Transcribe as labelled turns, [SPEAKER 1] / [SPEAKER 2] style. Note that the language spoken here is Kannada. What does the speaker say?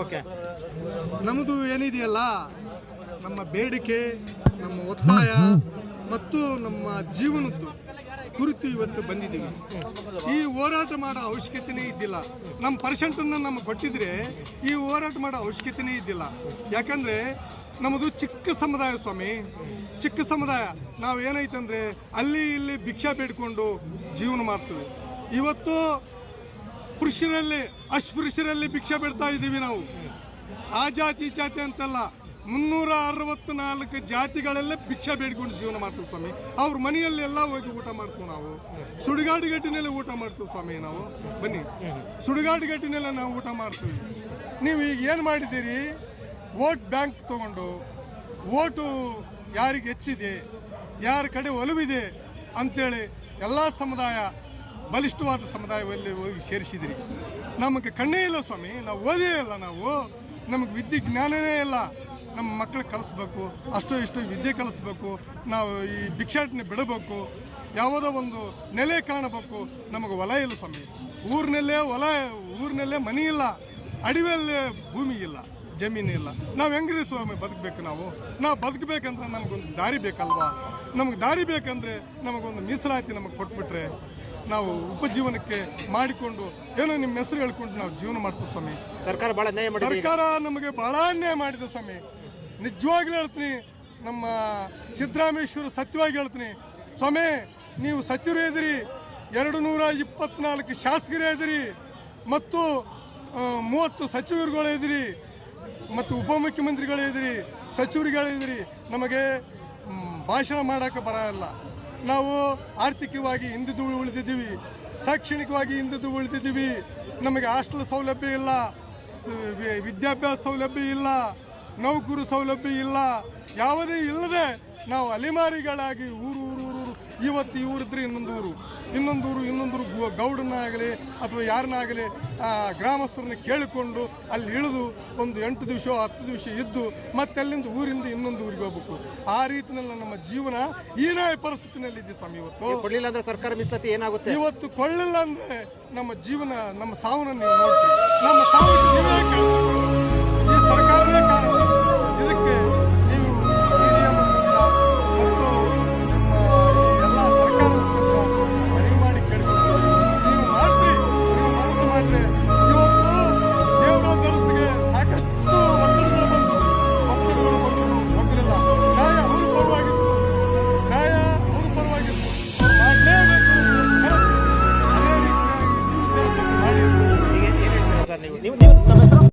[SPEAKER 1] ಓಕೆ.
[SPEAKER 2] ನಮ್ಮದು ಏನಿದೆಯಲ್ಲ, ನಮ್ಮ ಬೇಡಿಕೆ, ನಮ್ಮ ಒತ್ತಾಯ ಮತ್ತು ನಮ್ಮ ಜೀವನದ್ದು ಕುರಿತು ಇವತ್ತು ಬಂದಿದ್ದೀವಿ. ಈ ಹೋರಾಟ ಮಾಡೋ ಅವಶ್ಯಕತೆನೇ ಇದ್ದಿಲ್ಲ. ನಮ್ಮ ಪರ್ಸೆಂಟನ್ನು ನಮಗೆ ಕೊಟ್ಟಿದ್ರೆ ಈ ಹೋರಾಟ ಮಾಡೋ ಅವಶ್ಯಕತೆನೇ ಇದ್ದಿಲ್ಲ. ಯಾಕಂದರೆ ನಮ್ಮದು ಚಿಕ್ಕ ಸಮುದಾಯ ಸ್ವಾಮಿ, ಚಿಕ್ಕ ಸಮುದಾಯ. ನಾವು ಏನೈತಂದರೆ ಅಲ್ಲಿ ಇಲ್ಲಿ ಭಿಕ್ಷಾ ಬೇಡ್ಕೊಂಡು ಜೀವನ ಮಾಡ್ತೀವಿ. ಇವತ್ತು ಪುರುಷರಲ್ಲಿ ಅಸ್ಪೃಶ್ಯರಲ್ಲಿ ಭಿಕ್ಷೆ ಬಿಡ್ತಾ ಇದ್ದೀವಿ ನಾವು. ಆ ಜಾತಿ ಜಾತಿ ಅಂತಲ್ಲ, ಮುನ್ನೂರ ಅರವತ್ತು ನಾಲ್ಕು ಜಾತಿಗಳಲ್ಲೇ ಭಿಕ್ಷೆ ಬೇಡ್ಕೊಂಡು ಜೀವನ ಮಾಡ್ತೀವಿ ಸ್ವಾಮಿ. ಅವ್ರ ಮನೆಯಲ್ಲಿ ಎಲ್ಲ ಹೋಗಿ ಊಟ ಮಾಡ್ತೀವಿ ನಾವು. ಸುಡುಗಾಡು ಗಟ್ಟಿನಲ್ಲಿ ಊಟ ಮಾಡ್ತೀವಿ ಸ್ವಾಮಿ ನಾವು. ಬನ್ನಿ. ಸುಡುಗಾಡು ಗಟ್ಟಿನೆಲ್ಲ ನಾವು ಊಟ ಮಾಡ್ತೀವಿ. ನೀವು ಈಗ ಏನು ಮಾಡಿದ್ದೀರಿ? ವೋಟ್ ಬ್ಯಾಂಕ್ ತಗೊಂಡು, ವೋಟು ಯಾರಿಗೆ ಹೆಚ್ಚಿದೆ, ಯಾರ ಕಡೆ ಒಲವಿದೆ ಅಂಥೇಳಿ ಎಲ್ಲ ಸಮುದಾಯ ಬಲಿಷ್ಠವಾದ ಸಮುದಾಯದಲ್ಲಿ ಹೋಗಿ ಸೇರಿಸಿದಿರಿ. ನಮಗೆ ಕಣ್ಣೇ ಇಲ್ಲ ಸ್ವಾಮಿ, ನಾವು ಓದೇ ಇಲ್ಲ ನಾವು. ನಮಗೆ ವಿದ್ಯೆ ಜ್ಞಾನನೇ ಇಲ್ಲ. ನಮ್ಮ ಮಕ್ಕಳು ಕಲಿಸ್ಬೇಕು, ಅಷ್ಟೋ ಇಷ್ಟೋ ವಿದ್ಯೆ ಕಲಿಸ್ಬೇಕು, ನಾವು ಈ ಭಿಕ್ಷಾಟನೆ ಬಿಡಬೇಕು, ಯಾವುದೋ ಒಂದು ನೆಲೆ ಕಾಣಬೇಕು. ನಮಗೆ ಹೊಲ ಇಲ್ಲ ಸ್ವಾಮಿ. ಊರಿನಲ್ಲೇ ಹೊಲ ಊರಿನಲ್ಲೇ ಮನೆ ಇಲ್ಲ. ಅಡವಿಯಲ್ಲೇ ಭೂಮಿ ಇಲ್ಲ, ಜಮೀನು ಇಲ್ಲ. ನಾವು ಹೆಂಗ್ರಿ ಸ್ವಾಮಿ ಬದುಕಬೇಕು ನಾವು? ನಾವು ಬದುಕಬೇಕಂದ್ರೆ ನಮಗೊಂದು ದಾರಿ ಬೇಕಲ್ವಾ? ನಮಗೆ ದಾರಿ ಬೇಕಂದರೆ ನಮಗೊಂದು ಮೀಸಲಾತಿ ನಮಗೆ ಕೊಟ್ಬಿಟ್ರೆ ನಾವು ಉಪಜೀವನಕ್ಕೆ ಮಾಡಿಕೊಂಡು ಏನೋ ನಿಮ್ಮ ಹೆಸರು ಹೇಳ್ಕೊಂಡು ನಾವು ಜೀವನ ಮಾಡ್ತೀವಿ ಸ್ವಾಮಿ.
[SPEAKER 1] ಸರ್ಕಾರ ಭಾಳ ಅನ್ಯಾಯ
[SPEAKER 2] ಸರ್ಕಾರ ನಮಗೆ ಬಹಳ ಅನ್ಯಾಯ ಮಾಡಿದೆ ಸ್ವಾಮಿ. ನಿಜವಾಗ್ಲೂ ಹೇಳ್ತೀನಿ ನಮ್ಮ ಸಿದ್ದರಾಮೇಶ್ವರ ಸತ್ಯವಾಗಿ ಹೇಳ್ತೀನಿ. ಸ್ವಾಮಿ ನೀವು ಸಚಿವರು ಇದ್ದೀರಿ ಎರಡು ನೂರ ಇಪ್ಪತ್ನಾಲ್ಕು ಶಾಸಕರೇ ಇದ್ದೀರಿ ಮತ್ತು ಮೂವತ್ತು ಸಚಿವರುಗಳು ಇದ್ದೀರಿ ಮತ್ತು ಉಪಮುಖ್ಯಮಂತ್ರಿಗಳೇ ಇದ್ದೀರಿ ಸಚಿವರುಗಳೇ ಇದ್ದೀರಿ. ನಮಗೆ ಭಾಷಣ ಮಾಡೋಕೆ ಬರಲ್ಲ. ನಾವು ಆರ್ಥಿಕವಾಗಿ ಹಿಂದುದು ಉಳಿದಿದ್ದೀವಿ, ಶೈಕ್ಷಣಿಕವಾಗಿ ಹಿಂದುದು ಉಳಿದಿದ್ದೀವಿ. ನಮಗೆ ಹಾಸ್ಟೆಲ್ ಸೌಲಭ್ಯ ಇಲ್ಲ ವಿದ್ಯಾಭ್ಯಾಸ ಸೌಲಭ್ಯ ಇಲ್ಲ, ನೌಕರು ಸೌಲಭ್ಯ ಇಲ್ಲ, ಯಾವುದೇ ಇಲ್ಲದೆ ನಾವು ಅಲೆಮಾರಿಗಳಾಗಿ ಊರು ಊರು ಇವತ್ತು ಈ ಇನ್ನೊಂದೂರು ಇನ್ನೊಂದು ಊರು. ಇನ್ನೊಂದು ಊರು ಇನ್ನೊಂದು ಊರು. ಗು- ಗೌಡನಾಗಲಿ ಅಥವಾ ಯಾರನ್ನಾಗಲಿ ಗ್ರಾಮಸ್ಥರನ್ನ ಕೇಳಿಕೊಂಡು ಅಲ್ಲಿ ಇಳಿದು ಒಂದು ಎಂಟು ದಿವಸ ಹತ್ತು ದಿವಸ ಇದ್ದು ಮತ್ತೆ ಅಲ್ಲಿಂದ ಊರಿಂದ ಇನ್ನೊಂದು ಊರಿಗೆ ಹೋಗ್ಬೇಕು. ಆ ರೀತಿನಲ್ಲಿ ನಮ್ಮ ಜೀವನ ಹೀನಾಯ ಪರಿಸ್ಥಿತಿನಲ್ಲಿದೆ ಸ್ವಾಮಿ. ಇವತ್ತು
[SPEAKER 1] ಕೊಡಲಿಲ್ಲ ಅಂದ್ರೆ ಸರ್ಕಾರ ಮಿಸ್ಲತಿ ಏನಾಗುತ್ತೆ?
[SPEAKER 2] ಇವತ್ತು ಕೊಳ್ಳಿಲ್ಲ ಅಂದ್ರೆ ನಮ್ಮ ಜೀವನ ನಮ್ಮ ಸಾವನ್ನ ನೀವು ನೋಡ್ತೀವಿ. ನಮ್ಮ ಸಾವು